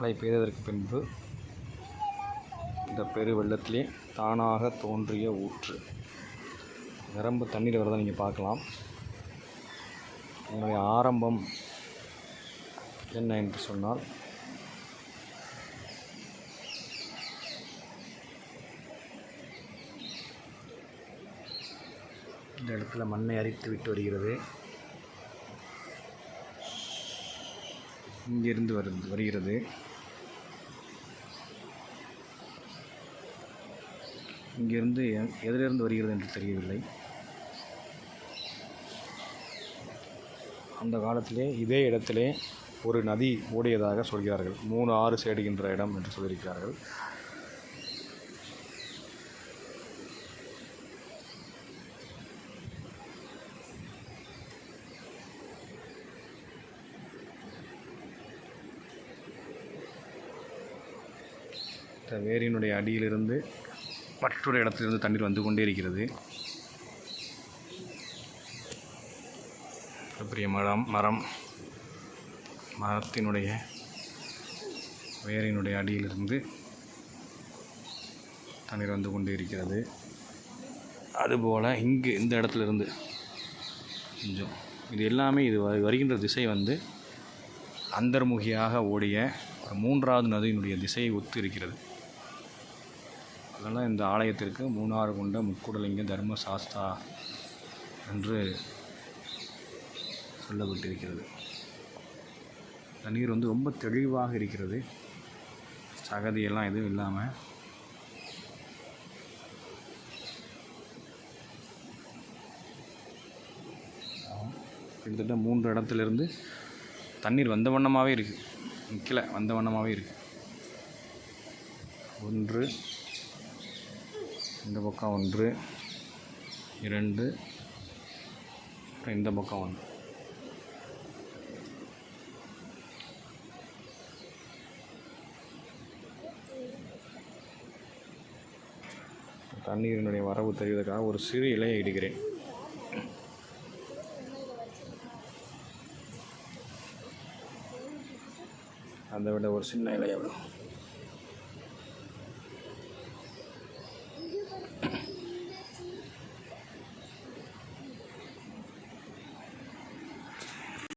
மழை பெய்ததற்கு பின்பு இந்த பெரு வெள்ளத்திலே தானாக தோன்றிய ஊற்று. நிரம்பு தண்ணீர் வரதை நீங்கள் பார்க்கலாம். இதனுடைய ஆரம்பம் என்ன என்று சொன்னால் இந்த இடத்துல மண்ணை அரித்து விட்டு வருகிறது. இங்கிருந்து வருது வருகிறது. இங்கிருந்து எதிலிருந்து வருகிறது என்று தெரியவில்லை. அந்த காலத்திலே இதே இடத்திலே ஒரு நதி ஓடியதாக சொல்கிறார்கள். மூணு ஆறு சேடுகின்ற இடம் என்று சொல்லியிருக்கிறார்கள். இந்த வேரினுடைய அடியிலிருந்து மற்றொரு இடத்திலிருந்து தண்ணீர் வந்து கொண்டே இருக்கிறது. பெரிய மரம் மரம் மரத்தினுடைய வேரினுடைய அடியிலிருந்து தண்ணீர் வந்து கொண்டே இருக்கிறது. அதுபோல் இங்கு இந்த இடத்துல இருந்து கொஞ்சம் இது எல்லாமே இது வ- வருகின்ற திசை வந்து அந்தர்முகியாக ஓடிய ஒரு மூன்றாவது நதியினுடைய திசையை ஒத்து இருக்கிறது. அதனால் இந்த ஆலயத்திற்கு மூணாறு கொண்ட முக்குடலிங்க தர்ம சாஸ்தா என்று சொல்லப்பட்டிருக்கிறது. தண்ணீர் வந்து ரொம்ப தெளிவாக இருக்கிறது. சகதியெல்லாம் எதுவும் இல்லாமல் கிட்டத்தட்ட மூன்று இடத்துலேருந்து தண்ணீர் வந்த வண்ணமாகவே இருக்குது நிற்கல வந்த வண்ணமாகவே இருக்குது ஒன்று இந்த பக்கம் ஒன்று இரண்டு அப்புறம் இந்த பக்கம் ஒன்று. தண்ணீரினுடைய வரவு தெரிவதற்காக ஒரு சிறு இலையை இடுகிறேன். அதை விட ஒரு சின்ன இலையை விடும்